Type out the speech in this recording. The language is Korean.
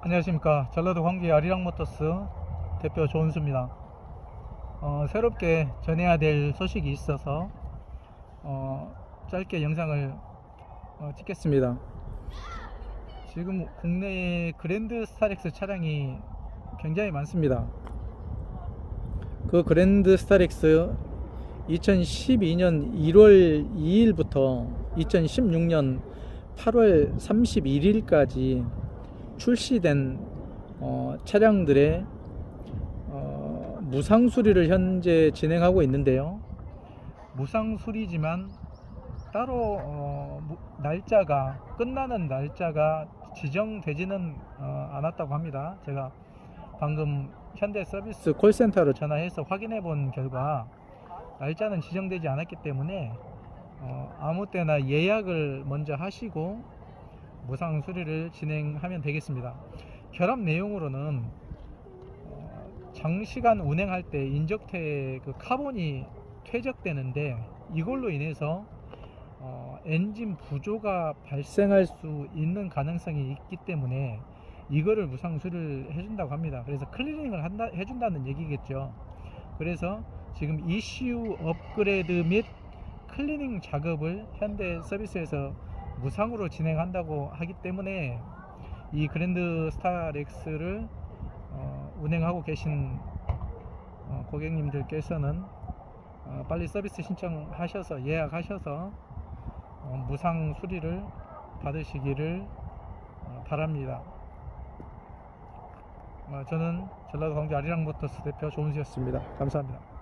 안녕하십니까. 전라도 광주의 아리랑 모터스 대표 조은수입니다. 어, 새롭게 전해야 될 소식이 있어서 어, 짧게 영상을 어, 찍겠습니다. 지금 국내에 그랜드 스타렉스 차량이 굉장히 많습니다. 그 그랜드 스타렉스 2012년 1월 2일부터 2016년 8월 31일까지 출시된 어, 차량들의 어, 무상 수리를 현재 진행하고 있는데요. 무상 수리지만 따로 어, 무- 날짜가 끝나는 날짜가 지정되지는 어, 않았다고 합니다. 제가 방금 현대 서비스 콜센터로 전화해서 확인해 본 결과 날짜는 지정되지 않았기 때문에 어, 아무 때나 예약을 먼저 하시고 무상 수리를 진행하면 되겠습니다. 결합 내용으로는 어, 장시간 운행할 때 인적태 그 카본이 퇴적되는데 이걸로 인해서 어, 엔진 부조가 발생할 수 있는 가능성이 있기 때문에 이거를 무상 수리를 해준다고 합니다. 그래서 클리닝을 한다, 해준다는 얘기겠죠. 그래서 지금 ECU 업그레이드 및 클리닝 작업을 현대 서비스에서 무상으로 진행한다고 하기 때문에 이 그랜드 스타렉스를 어, 운행하고 계신 어, 고객님들께서는 어, 빨리 서비스 신청하셔서 예약하셔서 어, 무상 수리를 받으시기를 어, 바랍니다. 어, 저는 전라도 광주 아리랑 모터스 대표 조은수였습니다. 감사합니다.